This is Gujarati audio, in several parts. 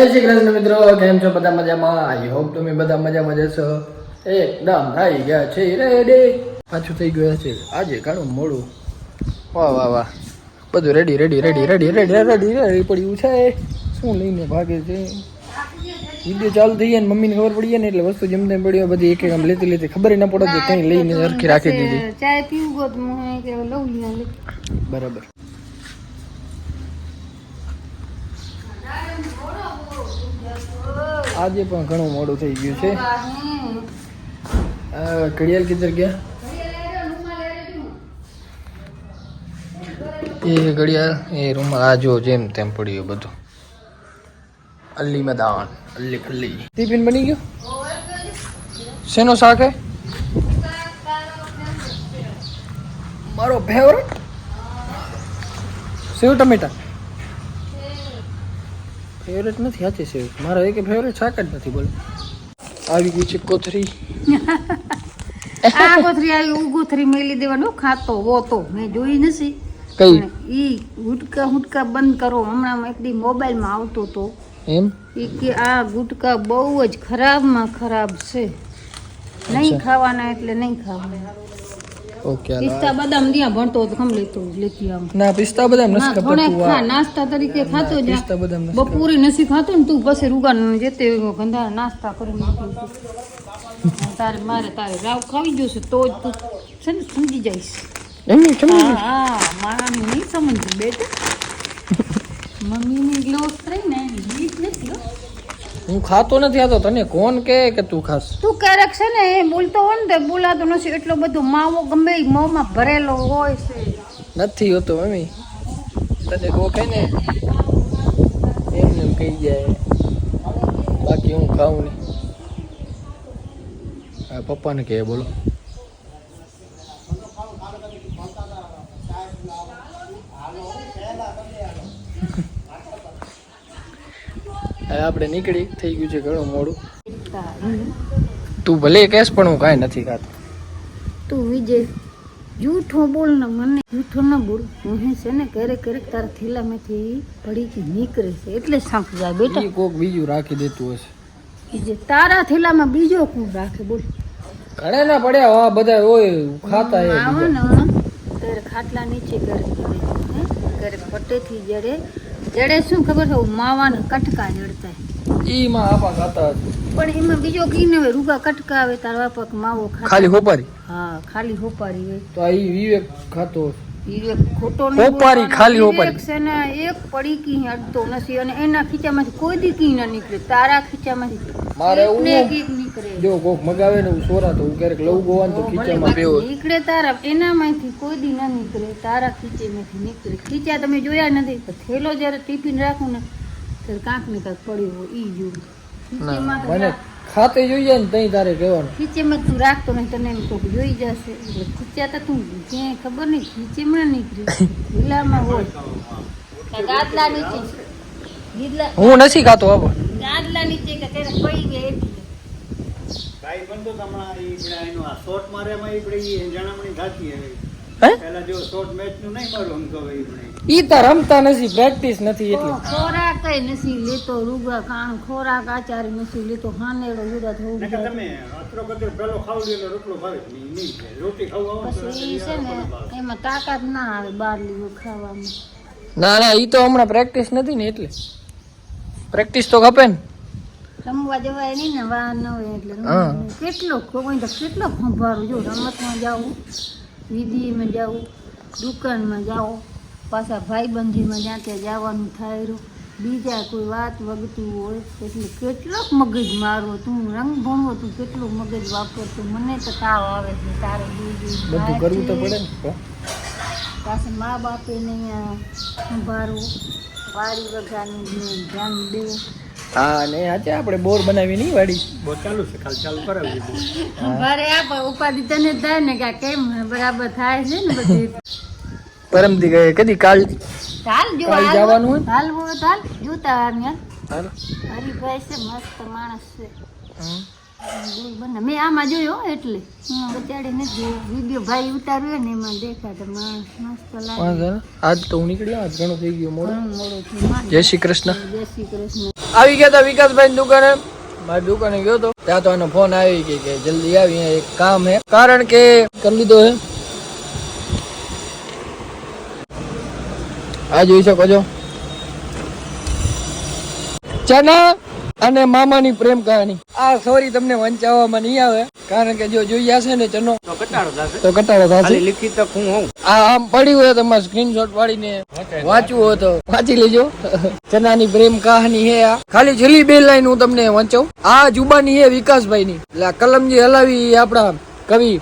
શ્રી કૃષ્ણ મિત્રો કેમ છો? બધા મજામાં? આઈ હોપ તમે બધા મજામાં જશો એકદમ થઈ ગયા છે રેડી પાછું થઈ ગયા છે. આજે ઘણું મોડું. વાહ વાહ વાહ. બધું ready ready ready ready ready ready ready પડ્યું છે. શું લઈને ભાગે છે? વીડિયો ચાલુ થઈ ગયા ને મમ્મીને ખબર પડી જાય ને એટલે વસ્તુ જેમ તેમ પડી બધી એક એક આમ લેતી લેતી ખબર ના પડે કે કઈ લઈને સરખી રાખી દીધી. ચાય પીવું ગો તો હું કે લઉં બરાબર. આજે પણ ઘણું મોડું થઈ ગયું છે. ઘડિયાળ કિધર ગયા? એ ઘડિયાળ, એ રૂમમાં, આ જો જેમ તેમ પડ્યું બધું. અલ્લી મેદાન અલ્લી ખલ્લી. ટિફિન બની ગયું? શેનો શાક હે? મારો ફેવરેટ સેવ ટમેટા? ફેવરેટ નથી સાચી સેવ મારો એક ફેવરેટ શાક જ નથી બોલ. આવી ગઈ છે કોથરી. આ કોથરી આવી ગોથરી મેલી દેવાનું ખાતો હોતો મેં જોઈ નથી. કઈ? ઈ ગુટકા હુટકા બંધ કરો. હમણાં એક દી મોબાઈલમાં આવતો તો. એમ? ઈ કે આ ગુટકા બહુ જ ખરાબમાં ખરાબ છે. નહીં ખાવાના એટલે નહીં ખાવાના. ઓકે પિસ્તા બદામ ત્યાં ભણતો તો કમ લેતો લેતી આમ ના પિસ્તા બદામ નથી ખબર ખા નાસ્તા તરીકે ખાતો જ પિસ્તા બદામ નથી બપોરે નથી ખાતો ને તું પછી રૂગાન જેતે ગંધા નાસ્તા મોકલું તારે મારે તારે રાવ ખાવી જોશે તો જ તું છે ને સમજી જઈશ. એમ નહીં સમજી હા મારાની નહીં સમજી બેટા. મમ્મીની ગ્લોસ રહી ને એની રીત નથી હો. ખાતો નથી આતો તને કોણ કે કે તું ખાસ તું ક્યારેક છે ને એ બોલતો હોય ને તો બોલાતો નથી. એટલો બધો માવો ગમે એ મોંમાં ભરેલો હોય છે. નથી હોતો મમ્મી. તને કો કહે ને એમને એમ કહી જાય. બાકી હું ખાઉં નહીં. પપ્પાને કહે બોલો. આપણે નીકળી થઈ ગયું છે ઘણું મોડું. તું ભલે કહેશ પણ હું કાંઈ નથી ખાતો. તું વિજય જૂઠો બોલ ને મને. જૂઠો ન બોલ હું હે છે ને ક્યારેક ક્યારેક તારા થેલામાંથી પડીકી નીકળે છે. એટલે સાંપ જાય બેટા. કોક બીજું રાખી દેતું હશે. બીજે તારા થેલામાં બીજો કોણ રાખે બોલ. ઘણા ના પડ્યા હા બધા હોય ખાતા આવો ને ત્યારે ખાટલા નીચે ઘરે હે? ઘરે પટેથી જડે જડે શું ખબર છે માવાના કટકા જડતા. ઈ માં આપા ખાતા પણ એમાં બીજો કીને હવે રૂગા કટકા આવે તારા બાપા માવો ખાતા. ખાલી હોપારી? હા ખાલી હોપારી હોય. તો આ ઈ વિવેક ખાતો વિવેક ખોટો નહીં હોપારી, ખાલી હોપારી. છે ને એક પડી કી અડતો નથી અને એના ખીચામાંથી કોઈ દી કી ન નીકળે. તારા ખીચામાંથી મારે એક ને એવું એક એક નીકળે. જો કોક મગાવે ને હું સોરા તો હું ક્યારેક લઉં ગોવાન તો ખીચામાં પેવો નીકળે તારા એનામાંથી કોઈ દી ના નીકળે. તારા ખીચેમાંથી નીકળે. ખીચા તમે જોયા નથી તો થેલો જ્યારે ટિફિન રાખું ને ત્યારે કાંક ને કાંક પડ્યું હોય ઈ જોયું. મને ખાતે જોઈએ ને તઈ તારે કહેવાનું ખીચેમાં તું રાખતો નહીં તને એમ કોક જોઈ જશે. એટલે ખીચ્યા તો તું ક્યાંય ખબર નહીં ખીચેમાં નીકળી. થેલામાં હોય. કે ગાદલા નીચે. હું નથી ખાતો બાબા ગાદલા નીચે કે ત્યારે પડી ગયા ભાઈ બંધો તમારા એનો આ શોર્ટ મારે એમાં ઈ બધી જણામણી થતી હવે હે? જો શોર્ટ મેચનું નહીં મારું તો ઈ તો રમતા નથી પ્રેક્ટિસ નથી એટલે. ખોરાક કઈ નથી લેતો રૂગા કાણ ખોરાક આચારી નથી લેતો હાનેડો જુદા થવું તમે અતરો કતરો પેલો ખાવ લ્યો રોટલો ભાવે નહીં નહીં રોટી ખાવા આવો ને તો પછી છે ને એમાં તાકાત ના આવે બાર લીધું ખાવામાં. ના ના ઈ તો હમણાં પ્રેક્ટિસ નથી ને એટલે. પ્રેક્ટિસ તો ખપે ને. રમવા જવાય નહીં ને વાર ન હોય એટલે. કેટલો કોઈ તો કેટલો ખંભારું જો રમતમાં જાવું વિધિમાં જાવું દુકાનમાં જાઓ પાછા ભાઈબંધીમાં જ્યાં ત્યાં જવાનું થાય રહ્યું. બીજા કોઈ વાત વગતું હોય એટલે કેટલોક મગજ મારો તું રંગ ભણવો તું કેટલું મગજ વાપરતું મને તો તાવ આવે છે તારે બધું કરવું તો પડે ને તો. મા બાપે નહીં આ સંભાળવું વાડી વગાનું ધ્યાન દેવું હા ને આજે આપણે બોર બનાવી નહીં વાડી. બહુ ચાલુ છે ખાલી ચાલુ કરાવી દીધું. મારે આ ઉપાધિ તને થાય ને કે કેમ બરાબર થાય છે ને બધી. પરમદી ગયે કદી કાલ કાલ જો કાલે જવાનું હોય? હાલ હું હાલ જોતા આવ્યા હરી હરીભાઈ છે મસ્ત માણસ છે. બને મેં આમાં જોયો એટલે. હું નથી જોયો વીડિયો ભાઈ ઉતાર્યો ને એમાં દેખાતો માણસ મસ્ત લાગે. આજ તો હું નીકળી આજ ઘણું થઈ ગયું મોડું. ઘણું મોડું થયું મારે. જય શ્રી કૃષ્ણ. જય શ્રી કૃષ્ણ. આવી ગયા હતા વિકાસભાઈ દુકાને. મારી દુકાને ગયો તો ત્યાં તો એનો ફોન આવી કે જલ્દી આવી એક કામ હે. કારણ કે કરી લીધો હે. આ જોઈ શકો છો. ચના! અને મામાની પ્રેમ કહાની. આ સોરી તમને વંચાવવામાં નહીં આવે કારણ કે જો જોઈ જશે ને ચનો તો કટાળો થશે. લિખિત હું આ આમ પડ્યું હોય તમારે સ્ક્રીનશોટ પાડીને વાંચવું હોય તો વાંચી લેજો. ચનાની પ્રેમ કહાની હે આ. ખાલી છેલ્લી બે લાઈન હું તમને વાંચું આ જુબાની હે વિકાસભાઈ ની એટલે કલમજી હલાવી આપડા કવિ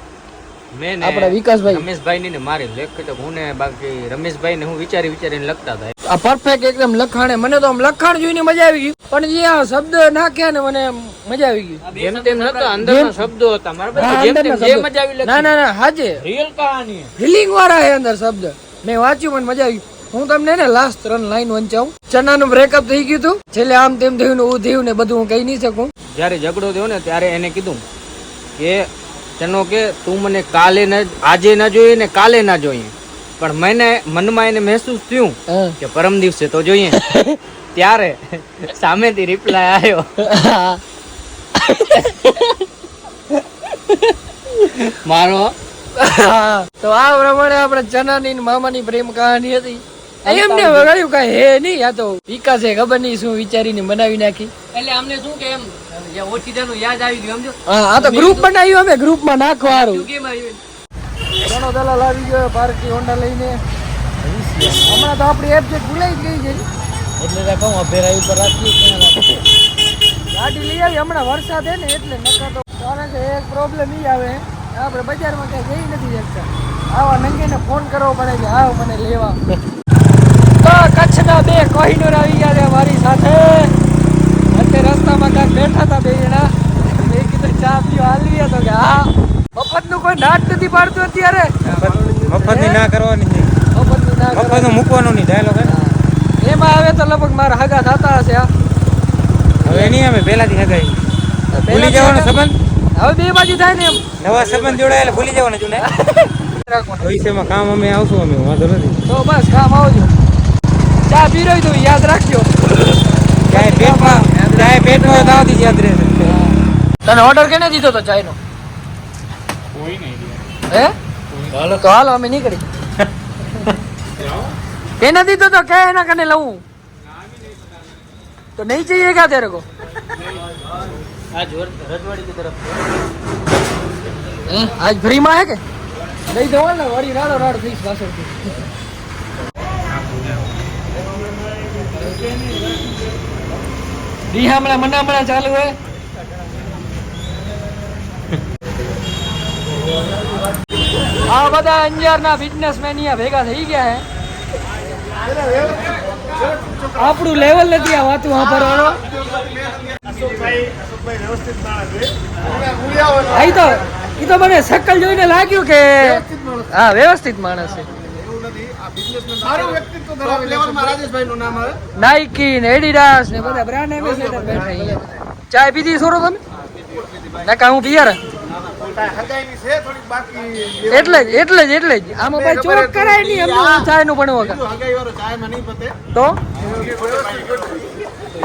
મેં આપણા વિકાસભાઈ. રમેશભાઈ ને મારે લેખ તો હું ને બાકી રમેશભાઈ ને હું વિચારી વિચારીને લખતા હતા. આ પરફેક્ટ એકદમ લખાણે. મને તો આમ લખાણ જોઈને મજા આવી ગઈ. પણ જે આ શબ્દ નાખ્યા ને મને મજા આવી ગઈ. જેમ તેમ નતા અંદરના શબ્દો હતા. મારા હા, જેમ તેમ જે મજા આવી ના ના ના હાજે. રિયલ કહાની. હિલિંગ વાળા હે અંદર શબ્દ. મેં વાંચ્યું મને મજા આવી હું તમને ને લાસ્ટ ત્રણ લાઈન વંચાવું. ચનાનું બ્રેકઅપ થઈ ગયું હતું. છેલ્લે આમ તેમ થયું ને થયું ને બધું હું કહી નહીં શકું. જયારે ઝઘડો થયો ને ત્યારે એને કીધું કે ચનો કે તું મને કાલે ન આજે ના જોઈએ ને કાલે ના જોઈએ. પણ મને મનમાં એને મહેસૂસ થયું કે પરમ દિવસે તો જોઈએ. ત્યારે સામેથી રિપ્લાય આવ્યો. મારો? તો આ પ્રમાણે આપણે ચનાની મામાની પ્રેમ કહાની હતી. એમને વગાડ્યું કઈ હે નહીં? આ તો વિકાસે ખબર નહીં શું વિચારીને બનાવી નાખી. એટલે અમને શું કે એમ? યાદ આવી ગયું સમજો? હા તો ગ્રુપ બનાવ્યું અમે ગ્રુપમાં નાખવાનું. ઘણો દલાલ આવી ગયો પાર્ટી હોન્ડા લઈને. હમણાં તો આપણી એપ જે ભૂલાઈ ગઈ છે. એટલે તો કહું અભેરાઈ ઉપર રાખી ગાડી લઈ આવી હમણાં વરસાદ હે ને એટલે નકર તો કારણ કે એક પ્રોબ્લેમ ઈ આવે. આપણે બજારમાં ક્યાંય જઈ નથી શકતા. આવા નંગીને ફોન કરવો પડે કે આવ મને લેવા. તો કચ્છના બે કોહિનૂર આવી ગયા છે મારી સાથે. રસ્તામાં કાંઈક બેઠા હતા બે જણા. મેં કીધું ચા પીઓ હાલવી તો કે હા. મફતનું કોઈ નાટ નથી પાડતું અત્યારે. મફતની ના કરવાની છે. ના મફતનું મૂકવાનું નહીં ડાયલોગ એમાં આવે તો લગભગ મારા હગા થતા હશે આ હવે નહીં અમે પહેલાથી હગાઈ. ભૂલી જવાનો સંબંધ? હવે બે બાજુ થાય ને એમ. નવા સંબંધ જોડાયેલા ભૂલી જવાનો જૂના ભવિષ્યમાં કામ અમે આવશું અમે વાંધો નથી. તો બસ કામ આવજો. ચા પી રહ્યો યાદ રાખજો. ક્યાંય પેટમાં ચાય પેટમાં તાવથી યાદ રહેશે તને ઓર્ડર કેને દીધો તો ચાયનો? કોઈ નહીં હે? હાલો તો હાલો અમે નીકળી. કેને દીધો તો કે એના કને લઉં. તો નહીં ચાહીએ ક્યાં તેરે કો આજ ફ્રીમાં હે કે? લઈ જવા ને વળી રાડો રાડ થઈશ પાછળથી. રીહામણા મનામણા ચાલુ હે આ બધા અંજારના બિઝનેસમેન અહીંયા ભેગા થઈ ગયા હે. આપણું લેવલ નથી આ વાતું વાપરવાનો તો એ તો મને શકલ જોઈને લાગ્યું કે હા, વ્યવસ્થિત માણસ છે. નાઇકી ને એડિડાસ ને બધા બ્રાન્ડ એમ્બેસેડર બેઠા અહીંયા ચાય પીધી છોડો તમે? નકા હું પિયર. એટલે જ એટલે જ એટલે જ. આમાં ભાઈ ચોક કરાય નહીં એમનું ચાયનું પણ વગર તો?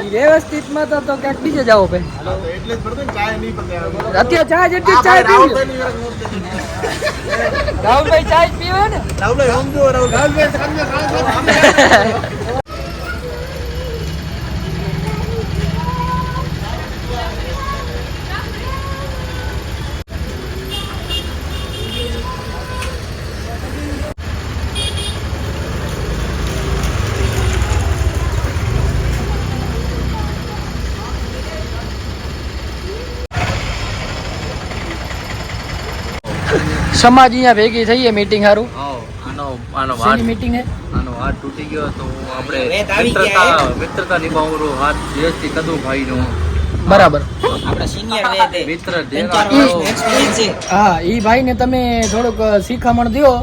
ઈ વ્યવસ્થિતમાં તો તો ક્યાંક બીજે જ આવો ભાઈ. અત્યારે ચા જેટલી ચાય પી રાહુલભાઈ ચાય પીવે ને? સમાજ અહીંયા ભેગી થઈએ મીટિંગ હારું. આનો આનો શેની મીટિંગ હે? આનો હાથ તૂટી ગયો તો આપણે મિત્રતા મિત્રતા નિભાવવાનું હાથ જેથી કદું ભાઈ નું બરાબર હા ઈ ભાઈ ને તમે થોડુંક શીખામણ દો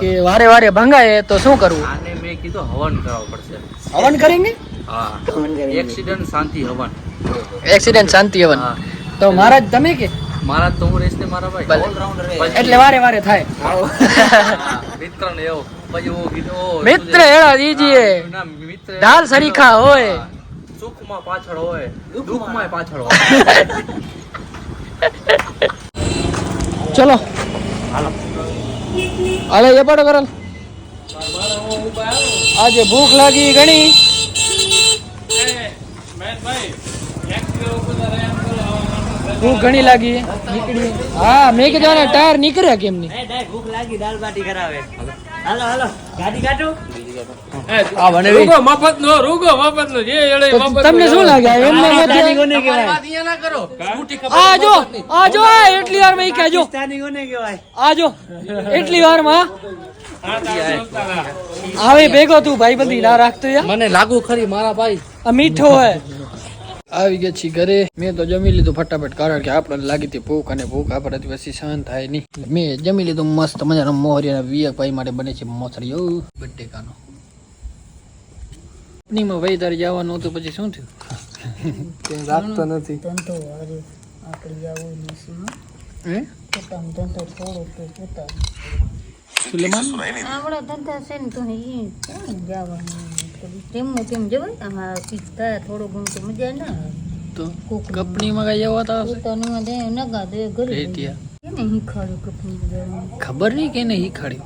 કે વારે વારે ભંગાય તો શું કરવું? આને મેં કીધું હવન કરાવવું પડશે. હવન કરેંગે? હા. એક્સિડન્ટ શાંતિ હવન. એક્સિડન્ટ શાંતિ હવન. હા. તો મહારાજ તમે કે? મારા તો હું રહીશ ને મારા ભાઈ. ઓલરાઉન્ડર એટલે વારે વારે થાય. મિત્ર ને એવો. પછી ઓ કીધું મિત્ર એડા દીજીએ ના મિત્ર. ઢાલ સરીખા હોય. સુખમાં પાછળ હોય. દુઃખમાં. પાછળ હોય. ચલો. હાલે. એ પડો કરલ આજે ભૂખ લાગી ઘણી. ભૂખ ઘણી લાગી. નીકળી હા મેં કીધું આના ટાયર નીકળ્યા કેમ નહીં? ભૂખ લાગી દાલ બાટી કરાવે હાલો હાલો ગાડી કાઢો? તમને શું લાગે એટલી વારમાં કહેજો. પાકિસ્તાની આ જો એટલી વારમાં આવે ભેગો તું ભાઈ બંધી ના રાખતો મને લાગુ ખરી મારા ભાઈ. આ મીઠો હે આવી ગયા છીએ ઘરે. મેં તો જમી લીધું ફટાફટ કારણ કે આપણને લાગી હતી ભૂખ અને ભૂખ આપણાથી પછી સહન થાય નહીં. મેં જમી લીધું મસ્ત મજાનો મોહરી અને વિયક ભાઈ માટે બને છે મોસરીઓ. બટેકાનો નીમાં ભાઈ તારે જવાનું હતું પછી શું થયું? રાખતો નથી. ધંધો આપણે જવું હે? ધંધો થોડો સુલેમાન? આપણા ધંધા છે ને તો જવાનું? તેમનું તેમ જવાય આમાં પીક થોડું ઘણું તો મજા ના આવે. તો કપનીમાં કઈ જવા તા દે નગા દે ઘરે રેટિયા એને શીખવાડ્યું કપની જવાનું? ખબર નહીં કે નહીં ખડી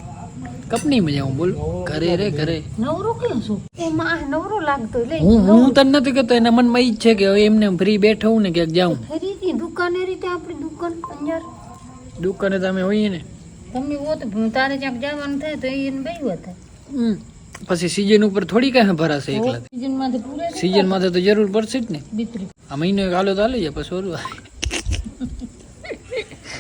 કપનીમાં જાઉં બોલ. ઘરે રે ઘરે. નવરો કેમ છું? એમાં આ નવરો લાગતો એટલે હું હું તને નથી કહેતો એના મનમાં ઈ છે કે હવે એમને ફ્રી બેઠો હું ને ક્યાંક જાઉં. ફરીથી દુકાને રીતે આપણી દુકાન અંજાર દુકાને તમે હોઈએ ને. તમને તો તારે ક્યાંક જવાનું થાય તો એને બૈવા થાય. હમ. પછી સીઝન ઉપર થોડી કઈ ભરાશે એકલા સીઝનમાંથી પૂરે સીઝનમાં તો જરૂર પડશે જ ને. આ મહિનો એક હાલો તો હાલી જાય પછી ઓરું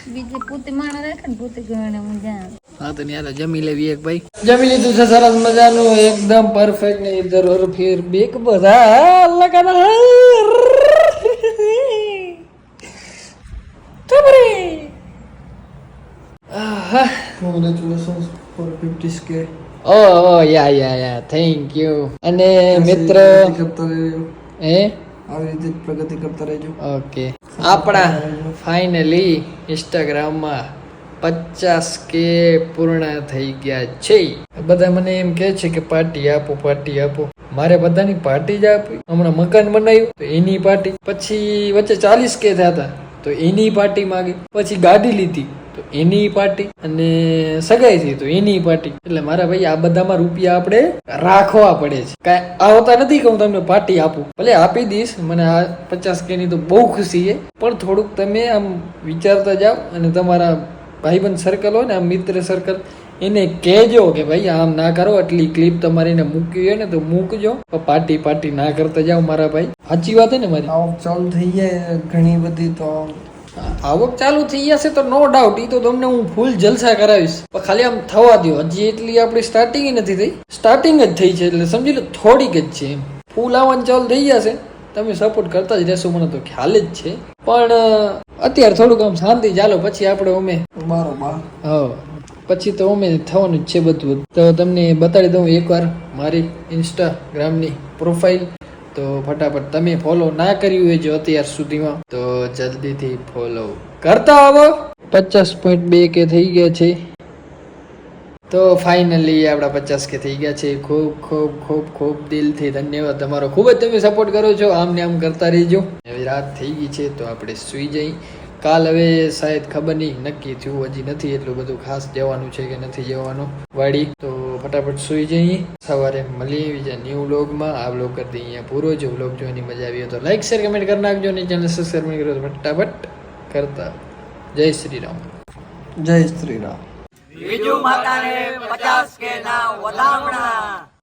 બીજે પોતે માણા રાખે ને પોતે ગણે મજા હા તો ન્યા જમી લેવી એક ભાઈ. જમી લીધું છે સરસ મજાનું એકદમ પરફેક્ટ ને ઇધર ઓર ફેર બેક બધા. for 50k. Oh, fifty K oh O yeah yeah yeah thank you અને મિત્ર હે? આવી રીતે જ પ્રગતિ કરતા રહેજો. ઓકે આપણા ફાઇનલી ઇન્સ્ટાગ્રામમાં પચાસ કે પૂર્ણ થઈ ગયા છે. બધા મને એમ કે છે કે પાર્ટી આપો પાર્ટી આપો. મારે બધાની પાર્ટી જ આપી હમણાં મકાન બનાવ્યું તો એની પાર્ટી પછી વચ્ચે ચાલીસ કે થયા હતા તો એની પાર્ટી માગી. પછી ગાડી લીધી. એની પાર્ટી અને સગાઈ થઈ તો એની પાર્ટી. એટલે મારા ભાઈ, આ બધામાં રૂપિયા આપણે રાખવા પડે છે. કાંઈ આવતા નથી કે હું તમને પાર્ટી આપું. ભલે આપી દઈશ, મને આ પચાસ કે ની તો બહુ ખુશી છે. પણ થોડુંક તમે આમ વિચારતા જાઓ અને તમારા ભાઈબંધ સર્કલ હોય ને, આમ મિત્ર સર્કલ એને કહેજો કે ભાઈ, આમ ના કરો, આટલી ક્લિપ તમારે એને મૂકવી હોય ને તો મૂકજો. પાર્ટી પાર્ટી ના કરતા જાઓ મારા ભાઈ. સાચી વાત છે ને મારી? ચાલુ થઈ જાય ઘણી બધી તો આવક ચાલુ થઈ જશે તો નો ડાઉટ એ તો તમને હું ફૂલ જલસા કરાવીશ. પણ ખાલી આમ થવા દો હજી એટલી આપણી સ્ટાર્ટિંગ નથી થઈ. સ્ટાર્ટિંગ જ થઈ છે એટલે સમજી લો થોડીક જ છે એમ. ફૂલ આવવાનું ચાલુ થઈ જશે તમે સપોર્ટ કરતા જ રહેશો મને તો ખ્યાલ જ છે. પણ અત્યારે થોડુંક આમ શાંતિ ચાલો પછી આપણે અમે બરોબર. હા. પછી તો અમે થવાનું જ છે બધું. તો તમને બતાડી દઉં એકવાર મારી ઇન્સ્ટાગ્રામની પ્રોફાઇલ તો ફટાફટ તમે ફોલો ના કર્યું હોય જો અત્યાર સુધીમાં, તો જલ્દીથી ફોલો કરતા આવો. પચાસ પોઈન્ટ બે કે થઈ ગયા છે. તો ફાઇનલી આપણા પચાસ કે થઈ ગયા છે. ખૂબ ખૂબ ખૂબ ખૂબ દિલથી ધન્યવાદ તમારો. ખૂબ જ તમે સપોર્ટ કરો છો. આમ ને આમ કરતા રહેજો. હવે રાત થઈ ગઈ છે, તો આપણે સુઈ જઈ. કાલ હવે શાયદ ખબર નહીં, નક્કી થયું હજી નથી એટલું બધું ખાસ જવાનું છે કે નથી જવાનું વાડી. તો ફટાફટ સુઈ જઈએ. સવારે મળીએ બીજા ન્યૂ વ્લોગમાં આ વ્લોગ કરી દઈએ અહીંયા પૂરો જો વ્લોગ જોવાની મજા આવી હોય તો લાઈક શેર કમેન્ટ કરી નાખજો અને ચેનલ સબસ્ક્રાઈબ કરો ફટાફટ કરતા. જય શ્રી રામ. જય શ્રી રામ. બીજું માતાને પચાસ કે ના વધામણા.